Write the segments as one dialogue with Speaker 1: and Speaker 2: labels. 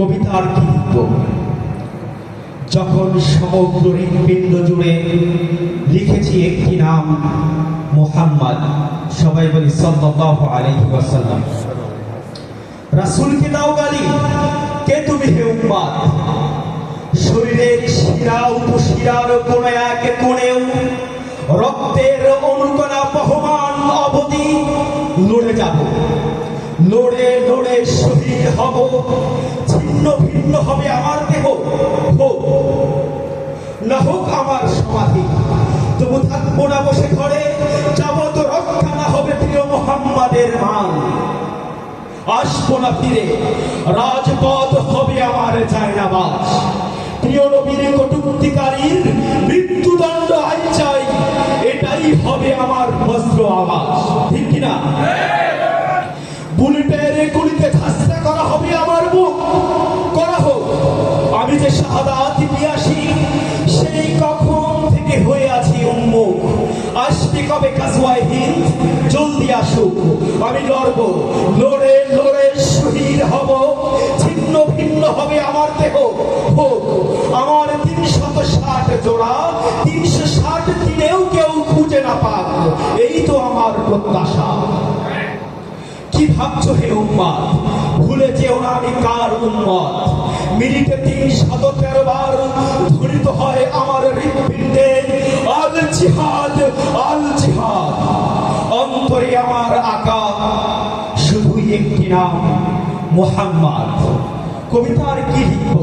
Speaker 1: কবিতার কৃত্ব যখন সমগ্র হৃৎপিণ্ড জুড়ে লিখেছি একটি নাম, মোহাম্মদ, সবাই বলি সাল্লাল্লাহু আলহি ওয়াসাল্লাম। রাসুলকে দাও গালি, কে তুমি হে উম্মাদ? শরীরের শিরা উপশিরার কোন লড়ে লড়ে শহীদ হব। ছিন্ন ভিন্ন হবে আমার দেহ। হোক না হোক আমার সমাধি। তবু থাকব না বসে ঘরে। যাব তো রক্ষা না হবে প্রিয় মোহাম্মদের মান। আসব না ফিরে। রাজপথ হবে আমার জায়নাবাস প্রিয় নবীর কটুক্তিকারীর মৃত্যুদণ্ড আই চাই। এটাই হবে আমার বস্ত্র আবাস ঠিক কিনা? বুলেটের গুলিতে ধাস্তা করা হবে আমার মুখ। করা হোক। আমি যে শাহাদাত পিয়াসি সেই কখন থেকে হয়ে আছি উন্মুখ। আসবে কবে কাজওয়ায় হিন্দ? জলদি আসুক। আমি লড়ব। লড়ে লড়ে শহীদ হব। ছিন্ন ভিন্ন হবে আমার দেহ। হোক আমার তিনশত কি ভাবছ হে উম্মাদ ভুলে যেও না আমি কার উম্মত? মিনিটে তিন শত তেরো বার ধ্বনিত হয় আমার আল জিহাদ আল জিহাদ। অন্তরে আমার শুধুই একটি নাম, মোহাম্মদ। কবিতার কি লিখব?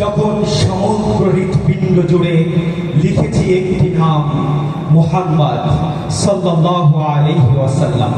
Speaker 1: যখন সমগ্র হৃৎপিণ্ড জুড়ে লিখেছি একটি নাম, মোহাম্মদ সাল্লাল্লাহু আলাইহি ওয়াসাল্লাম।